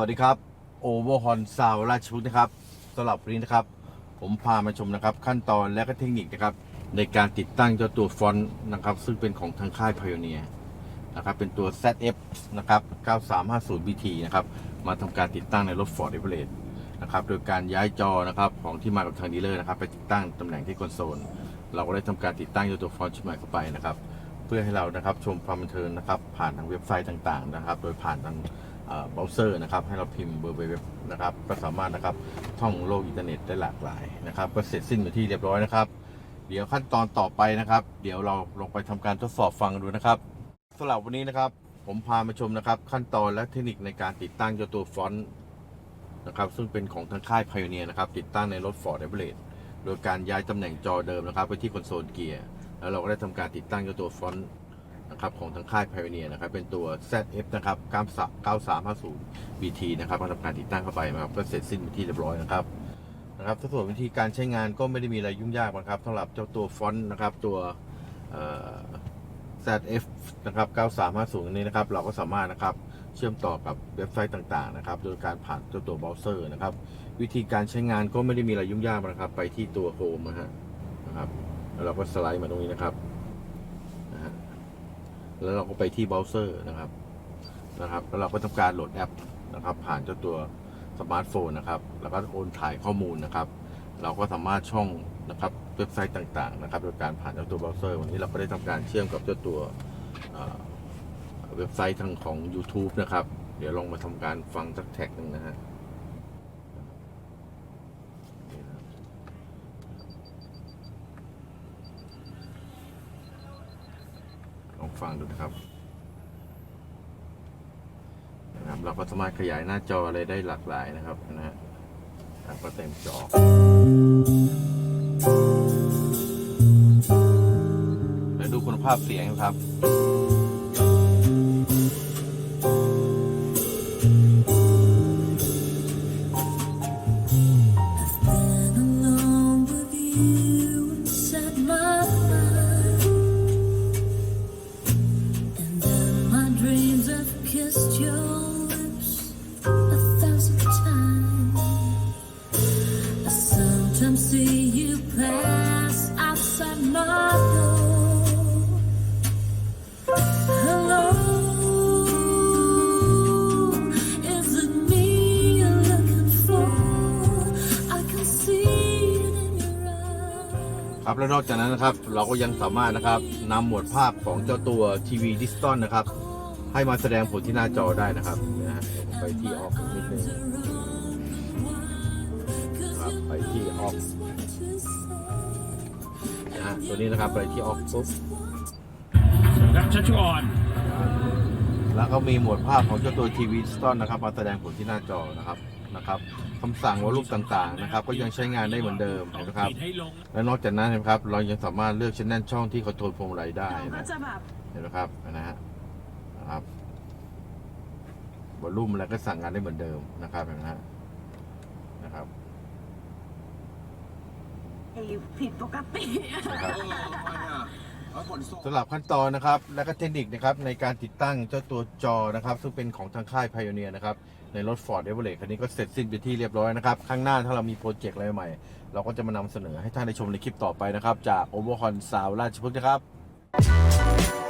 วัสดีครับโอเวอร์ฮอนซาวราชพฤกนะครับสำหรับวันนี้นะครับ ผมพามาชมนะครับ ขั้นตอนและก็เทคนิคนะครับ ในการติดตั้งเจ้าตัวฟอนต์นะครับ ซึ่งเป็นของทางค่าย Pioneer นะครับ เป็นตัว ZF นะครับ 9350 BT นะครับ มาทำการติดตั้งในรถ Ford Everest นะครับ โดยการย้ายจอนะครับของที่มากับทางดีลเลอร์นะครับ ไปติดตั้งตำแหน่งที่คอนโซล เราก็ได้ทำการติดตั้งเจ้าตัวฟอนต์ชุดใหม่เข้าไปนะครับ เพื่อให้เรานะครับชมความบันเทิงนะครับ ผ่านทางเว็บไซต์ต่างๆนะครับ โดยผ่านทางเบราว์เซอร์นะครับ ให้เราพิมพ์เบอร์เว็บนะครับ ก็สามารถนะครับท่องโลกอินเทอร์เน็ตได้หลากหลายนะครับ ก็เสร็จสิ้นไปที่เรียบร้อยนะครับ เดี๋ยวขั้นตอนต่อไปนะครับ เดี๋ยวเราลงไปทำการทดสอบฟังดูนะครับสำหรับวันนี้นะครับ ผมพามาชมนะครับ ขั้นตอนและเทคนิคในการติดตั้งเจ้าตัวฟอนต์นะครับซึ่งเป็นของทางค่าย Pioneer นะครับติดตั้งในรถ Ford Everest โดยการย้ายตำแหน่งจอเดิมนะครับ ไปที่คอนโซลเกียร์ แล้วเราก็ได้ทำการติดตั้งเจ้าตัวฟอนต์นะครับของทางค่าย Pioneer นะครับ เป็นตัว ZF นะครับ9350 BT นะครับมาทำการติดตั้งเข้าไปนะครับก็เสร็จสิ้นเป็นที่เรียบร้อยนะครับนะครับส่วนวิธีการใช้งานก็ไม่ได้มีอะไรยุ่งยากนะครับสำหรับเจ้าตัวฟอนต์นะครับตัวเอ่อ ZF นะครับ9350นนี้นะครับ เราก็สามารถนะครับเชื่อมต่อกับเว็บไซต์ต่างๆนะครับ โดยการผ่านเจ้าตัวเบราว์เซอร์นะครับ วิธีการใช้งานก็ไม่ได้มีอะไรยุ่งยากนะครับ ไปที่ตัวโฮมนะฮะนะครับ แล้วเราก็สไลด์มาตรงนี้นะครับนะฮะแล้วเราก็ไปที่เบราว์เซอร์นะครับนะครับ แล้วเราก็ทำการโหลดแอปนะครับ ผ่านเจ้าตัวสมาร์ทโฟนนะครับ แล้วก็โอนถ่ายข้อมูลนะครับ เราก็สามารถช่องนะครับเว็บไซต์ต่างๆนะครับ โดยการผ่านเจ้าตัวเบราว์เซอร์วันนี้เราก็ได้ทำการเชื่อมกับเจ้าตัวเอ่อเว็บไซต์ทางของ YouTube นะครับ เดี๋ยวลองมาทำการฟังสักแท็กหนึ่งนะฮะ ลอง ฟังดูนะครับนะครับ เราก็สามารถขยายหน้าจออะไรได้หลากหลายนะครับนะฮะก็เต็มจอแล้วดูคุณภาพเสียงครับ sometimes see you pass outside my door. Hello, is it me you're looking for? I can see it in your eyes. ครับแล้วนอกจากนั้นนะครับเราก็ยังสามารถนะครับนำหมวดภาพของเจ้าตัวทีวีดิจิตอลนะครับ ให้มาแสดงผลที่หน้าจอได้นะครับนะฮะไปที่ออกนิดนึง ครับ ไปที่ออกนะฮะตัวนี้นะครับไปที่ออกปุ๊บรักชัชวอนแล้วก็มีหมวดภาพของเจ้าตัวทีวีดิจิตอลนะครับ มาแสดงผลที่หน้าจอนะครับนะครับคำสั่งวอลลุ่มต่างๆนะครับ ก็ยังใช้งานได้เหมือนเดิมเห็นะครับให้ลงและนอกจากนั้นนะครับ เรายังสามารถเลือกชแนลช่องที่คอนโทรลพวงมาลัยได้เราก็นะจะแบบเห็นไหมครับนะฮะนะครับวอลลุ่มอะไรก็สั่งงานได้เหมือนเดิมนะครับเห็นไหมฮะนะครับ ไอ้ผิดปกตินะครับสำหรับขั้นตอนนะครับ และก็เทคนิคนะครับในการติดตั้งเจ้าตัวจอนะครับ ซึ่งเป็นของทางค่าย Pioneer นะครับ ในรถ Ford Everest คันนี้ก็เสร็จสิ้นไปนที่เรียบร้อยนะครับ ข้างหน้าถ้าเรามีโปรเจกต์อะไรใหม่ เราก็จะมานำเสนอให้ท่านได้ชมในคลิปต่อไปนะครับ จาก o v e r h o n Sound ราชพฤกษ์นะครับ